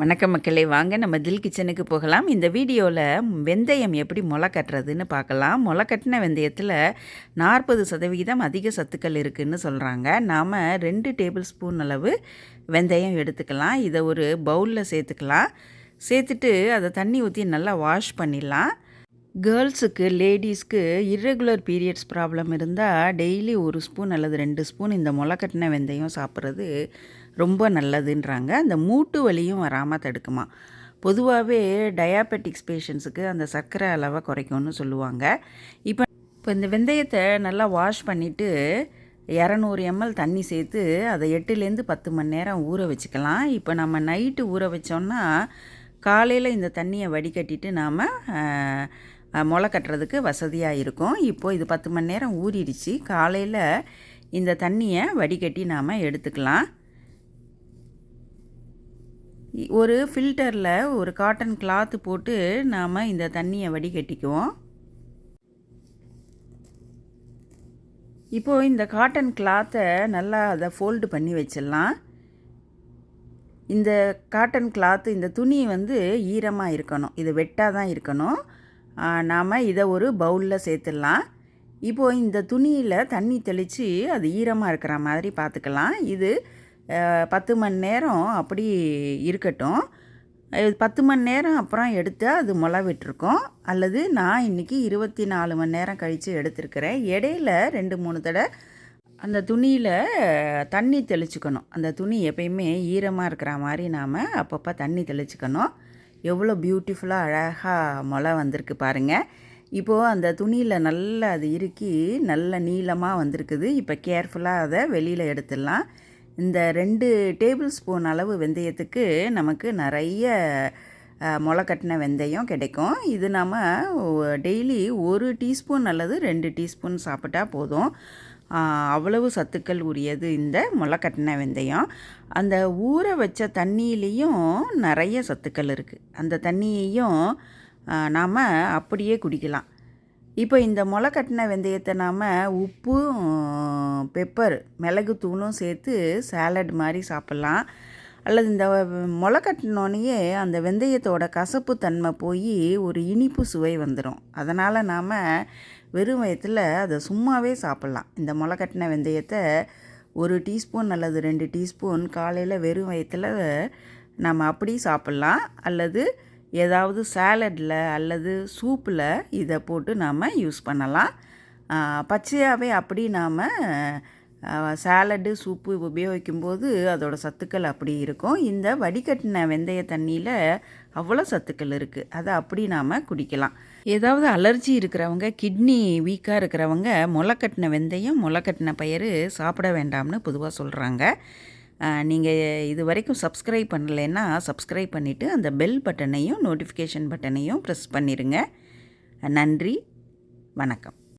வணக்கம் மக்களே வாங்க நம்ம தில் கிச்சனுக்கு போகலாம். இந்த வீடியோவில் வெந்தயம் எப்படி முளை கட்டுறதுன்னு பார்க்கலாம். முளை கட்டின வெந்தயத்தில் நாற்பது சதவிகிதம் அதிக சத்துக்கள் இருக்குதுன்னு சொல்கிறாங்க நாம் ரெண்டு டேபிள் ஸ்பூன் அளவு வெந்தயம் எடுத்துக்கலாம். இதை ஒரு பவுலில் சேர்த்துக்கலாம். சேர்த்துட்டு அதை தண்ணி ஊற்றி நல்லா வாஷ் பண்ணிடலாம். கேர்ள்ஸுக்கு லேடிஸ்க்கு இர்ரெகுலர் பீரியட்ஸ் ப்ராப்ளம் இருந்தால் டெய்லி ஒரு ஸ்பூன் அல்லது ரெண்டு ஸ்பூன் இந்த முளைக்கட்டின வெந்தயம் சாப்பிட்றது ரொம்ப நல்லதுன்றாங்க. அந்த மூட்டு வலியும் வராமல் தடுக்குமா? பொதுவாகவே டயாபெட்டிக்ஸ் பேஷண்ட்ஸுக்கு அந்த சர்க்கரை அளவை குறைக்கும்னு சொல்லுவாங்க. இப்போ இப்போ இந்த வெந்தயத்தை நல்லா வாஷ் பண்ணிவிட்டு இரநூறு எம்எல் தண்ணி சேர்த்து அதை எட்டுலேருந்து பத்து மணி நேரம் ஊற வச்சுக்கலாம். இப்போ நம்ம நைட்டு ஊற வச்சோன்னா காலையில் இந்த தண்ணியை வடிகட்டிட்டு நாம் முளை கட்டுறதுக்கு வசதியாக இருக்கும். இப்போது இது பத்து மணி நேரம் ஊறிடுச்சு. காலையில் இந்த தண்ணியை வடிகட்டி நாம் எடுத்துக்கலாம். ஒரு ஃபில்டரில் ஒரு காட்டன் கிளாத்து போட்டு நாம் இந்த தண்ணியை வடிகட்டிக்குவோம். இப்போது இந்த காட்டன் கிளாத்தை நல்லா அதை ஃபோல்டு பண்ணி வச்சிடலாம். இந்த காட்டன் கிளாத்து இந்த துணி வந்து ஈரமாக இருக்கணும். இது வெட்டாக தான் இருக்கணும். நாம் இதை ஒரு பவுலில் சேர்த்துடலாம். இப்போது இந்த துணியில் தண்ணி தெளித்து அது ஈரமாக இருக்கிற மாதிரி பார்த்துக்கலாம் இது பத்து மணி நேரம் அப்படி இருக்கட்டும். பத்து மணி நேரம் அப்புறம் எடுத்தால் அது முளை விட்டுருக்கோம். அல்லது நான் இன்றைக்கி இருபத்தி நாலு மணி நேரம் கழித்து எடுத்திருக்கிறேன். இடையில ரெண்டு மூணு தடவை அந்த துணியில் தண்ணி தெளிச்சுக்கணும். அந்த துணி எப்பயுமே ஈரமாக இருக்கிற மாதிரி நாம் அப்பப்போ தண்ணி தெளிச்சுக்கணும். எவ்வளோ பியூட்டிஃபுல்லாக அழகாக முளை வந்திருக்கு பாருங்கள் இப்போது அந்த துணியில் நல்லா அது இறுக்கி நல்ல நீளமாக வந்திருக்குது. இப்போ கேர்ஃபுல்லாக அதை வெளியில் எடுத்துடலாம். இந்த ரெண்டு டேபிள் ஸ்பூன் அளவு வெந்தயத்துக்கு நமக்கு நிறைய முளை கட்டின வெந்தயம் கிடைக்கும். இது நம்ம டெய்லி ஒரு டீஸ்பூன் அல்லது ரெண்டு டீஸ்பூன் சாப்பிட்டா போதும். அவ்வளவு சத்துக்கள் உரியது இந்த முளைக்கட்டின வெந்தயம். அந்த ஊற வச்ச தண்ணியிலையும் நிறைய சத்துக்கள் இருக்குது அந்த தண்ணியையும் நாம் அப்படியே குடிக்கலாம். இப்போ இந்த முளைக்கட்டின வெந்தயத்தை நாம் உப்பும் பெப்பர் மிளகு தூளும் சேர்த்து சாலட் மாதிரி சாப்பிட்லாம். அல்லது இந்த முளை கட்டினோடனேயே அந்த வெந்தயத்தோட கசப்பு தன்மை போய் ஒரு இனிப்பு சுவை வந்துடும் அதனால் நாம் வெறும் வயத்தில் அதை சும்மாவே சாப்பிட்லாம். இந்த முளைக்கட்டின வெந்தயத்தை ஒரு டீஸ்பூன் அல்லது ரெண்டு டீஸ்பூன் காலையில் வெறும் வயத்தில் நம்ம அப்படி சாப்பிட்லாம். அல்லது ஏதாவது சாலடில் அல்லது சூப்பில் இதை போட்டு நாம் யூஸ் பண்ணலாம். பச்சையாகவே அப்படி நாம் சாலடு சூப்பு உபயோகிக்கும்போது அதோட சத்துக்கள் அப்படி இருக்கும். இந்த வடிகட்டின வெந்தய தண்ணியில் அவ்வளோ சத்துக்கள் இருக்குது அதை அப்படி நாம் குடிக்கலாம். ஏதாவது அலர்ஜி இருக்கிறவங்க கிட்னி வீக்காக இருக்கிறவங்க முளைக்கட்டின வெந்தயம் முளைக்கட்டின பயிர் சாப்பிட வேண்டாம்னு பொதுவாக சொல்கிறாங்க நீங்கள் இது வரைக்கும் சப்ஸ்கிரைப் பண்ணலைன்னா சப்ஸ்கிரைப் பண்ணிவிட்டு அந்த பெல் பட்டனையும் நோட்டிஃபிகேஷன் பட்டனையும் ப்ரெஸ் பண்ணிடுங்க நன்றி வணக்கம்.